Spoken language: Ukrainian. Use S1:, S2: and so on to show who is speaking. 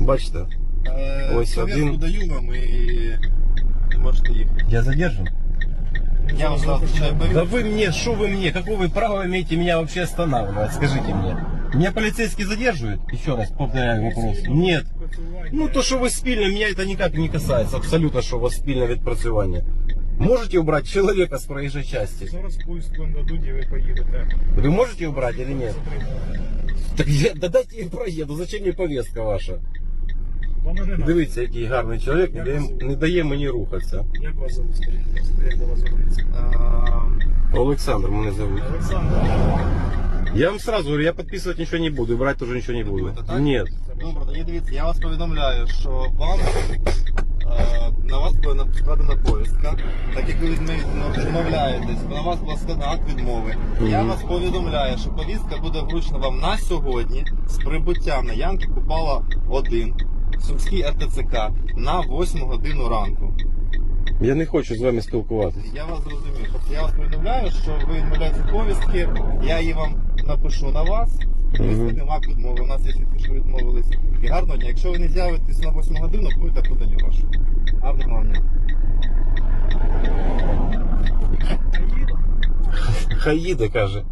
S1: Бачите?
S2: Е,
S1: Ось
S2: повістку
S1: один.
S2: даю вам і можете їхати.
S1: Я задержан?
S2: Я вам зараз вручаю
S1: Да
S2: повістку.
S1: вы мне, что вы мне, какое вы право имеете меня вообще останавливать? Скажите мне. Меня полицейский задерживает? Еще раз повторяю вопрос. Нет. Ну то, что вы спільне, меня это никак не касается. Абсолютно, что у вас спільне відпрацювання. Можете убрать человека с проезжей части?
S3: Зараз поїздку вам дадуть і ви поїдете.
S1: Вы можете убрать или нет? Так я, да дайте я проеду, зачем мне повестка ваша?
S3: Вам не надо.
S1: Дивіться, який гарний чоловік, не дає, не дає мені рухатися.
S3: Як вас зовут? Скажіть, будь ласка, як до вас звернутися?
S1: Олександр мене зовут.
S3: Олександр.
S1: Я вам сразу говорю, я подписывать ничего не буду, и брать тоже ничего не буду.
S2: будете, так?
S1: Нет.
S2: Добре, тоді дивіться, я вас повідомляю, що вам е, на вас була складена повістка, так як ви відмов- відмовляєтесь, на вас була складена акт відмови. Я
S1: Мгм.
S2: вас повідомляю, що повістка буде вручена вам на сьогодні з прибуттям на Янки Купала 1 Сумський РТЦК на 8 годину ранку.
S1: Я не хочу з вами спілкуватися.
S2: Я вас зрозумів. Тобто я вас повідомляю, що ви відмовляєтеся повістки, я її вам напишу на вас. Виставимо акт відмови. У нас є свідки, що відмовились. І гарного дня. Якщо ви не з'явитесь на 8 годину, будете подані гроші. Гарного дня.
S1: Хай їде, каже.